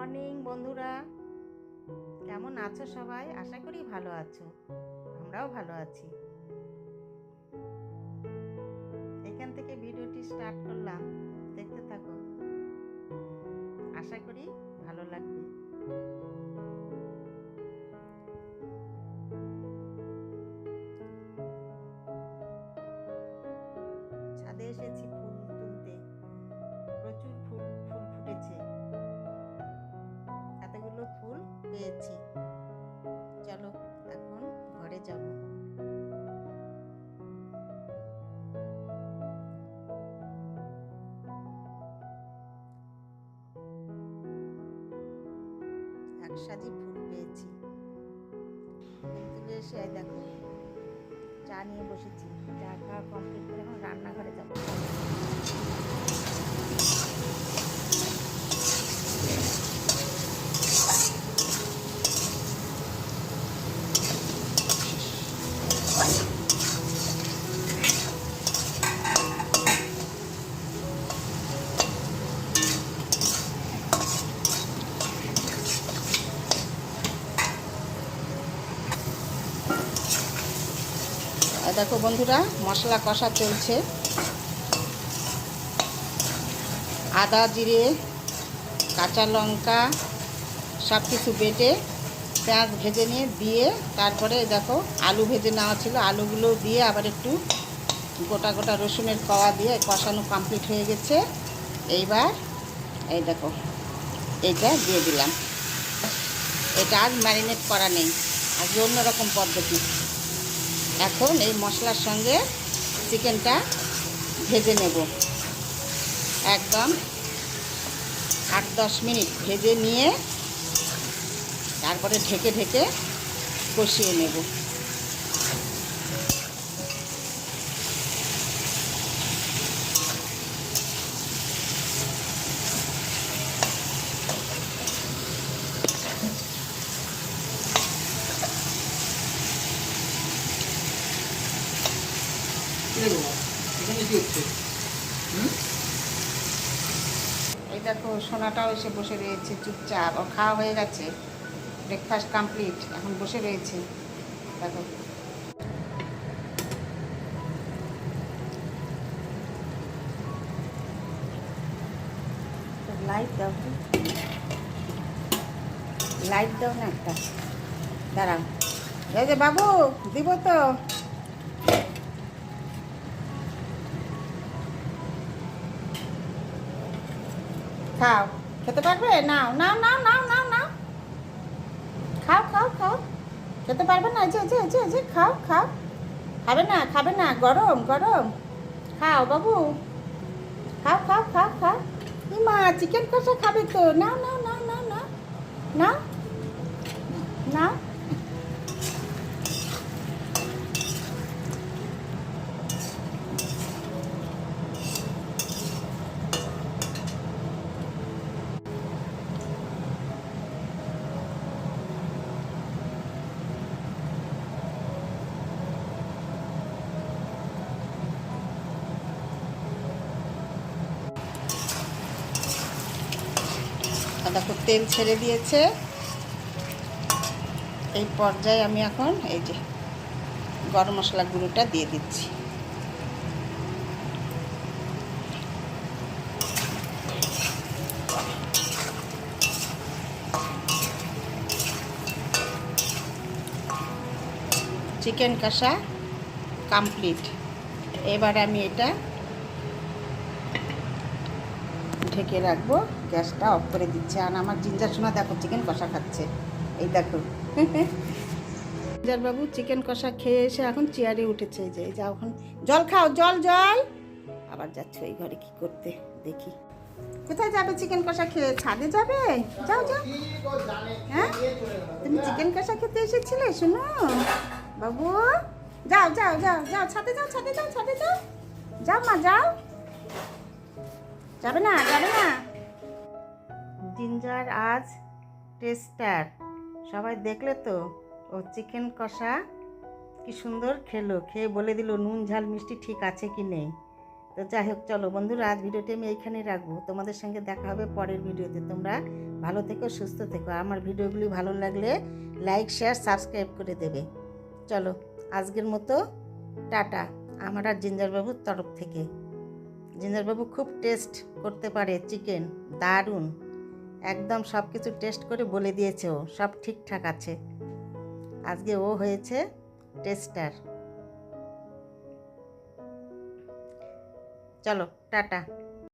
Morning, বন্ধুরা। কেমন আছো সবাই? আশা করি ভালো আছো। আমরাও ভালো আছি। এখান থেকে ভিডিওটি স্টার্ট করলাম। দেখতে থাকো। আশা করি ভালো লাগবে। পেয়েছি। চলো, এখন ঘরে যাব। এক সাজি ফুল পেয়েছি। তুলে এসে দেখো। চা নিয়ে বসেছি। চা খাওয়া কমপ্লিট করে এখন রান্নাঘরে যাব। দেখো বন্ধুরা, মশলা কষা চলছে। আদা, জিরে, কাঁচা লঙ্কা সব কিছু বেটে পেঁয়াজ ভেজে নিয়ে দিয়ে তারপরে দেখো আলু ভেজে নেওয়া ছিল। আলুগুলো দিয়ে আবার একটু গোটা গোটা রসুনের কওয়া দিয়ে কষানো কমপ্লিট হয়ে গেছে। এইবার এই দেখো, এইটা দিয়ে দিলাম। এটা আজ ম্যারিনেট করা নেই। আজ অন্যরকম পদ্ধতি। এখন এই মশলার সঙ্গে চিকেনটা ভেজে নেব। একদম আট দশ মিনিট ভেজে নিয়ে তারপরে ঢেকে ঢেকে কষিয়ে নেব। এই দেখো, সোনাটাও এসে বসে রয়েছে চুপচাপ। ওর খাওয়া হয়ে গেছে। ব্রেকফাস্ট কমপ্লিট এখন বসে রয়েছে। দেখো। লাইট দাও লাইট দাও না একটা। দাঁড়াও। বাবু, দিব তো। খাও। খেতে পারবে? নাও নাও নাও নাও নাও নাও। খাও খাও খাও। খেতে পারবে না? যে যে যে যে, খাও খাও। খাবে না খাবে না। গরম গরম। খাও বাবু। খাও খাও খাও খাও। মা চিকেন কষা খাবে তো। নাও নাও নাও নাও নাও। নাও। নাও। দেখো তেল ছেড়ে দিয়েছে। এই পর্যায়ে আমি এখন এই যে গরম মশলা গুঁড়োটা দিয়ে দিচ্ছি। চিকেন কষা কমপ্লিট এবার আমি এটা ঢেকে রাখব। গ্যাসটা অফ করে দিচ্ছে। আর আমার জিঞ্জার সোনা দেখো, চিকেন কষা খাচ্ছে। এই দেখো। জিঞ্জার বাবু চিকেন কষা খেয়ে এসে এখন চেয়ারে উঠেছে। যে যাও এখন জল খাও, জল জল। আবার যাচ্ছে ওই ঘরে কি করতে? দেখি। কোথায় যাবে চিকেন কষা খেয়ে? ছাদে যাবে? যাও যাও। হ্যাঁ? তুমি চিকেন কষা খেতে এসেছিলে? শোনো। বাবু। যাও যাও যাও যাও। ছাদে যাও ছাদে যাও ছাদে যাও। যাও মা, যাও। যাবে না যাবে না। জিঞ্জার আজ টেস্টার। সবাই দেখলে তো, ও চিকেন কষা কি সুন্দর খেলো। খেয়ে বলে দিল, নুন, ঝাল, মিষ্টি ঠিক আছে কি নেই? তো যাই হোক, চলো বন্ধুরা, আজ ভিডিওটি আমি এইখানেই রাখব। তোমাদের সঙ্গে দেখা হবে পরের ভিডিওতে। তোমরা ভালো থেকো, সুস্থ থেকো। আমার ভিডিওগুলি ভালো লাগলে লাইক, শেয়ার, সাবস্ক্রাইব করে দেবে। চলো, আজকের মতো, টাটা। আমার আর জিঞ্জারবাবুর তরফ থেকে। জিঞ্জারবাবু খুব টেস্ট করতে পারে, চিকেন, দারুণ। একদম সব কিছু টেস্ট করে বলে দিয়েছে ও, সব ঠিকঠাক আছে। আজকে ও হয়েছে টেস্টার। চলো, টাটা।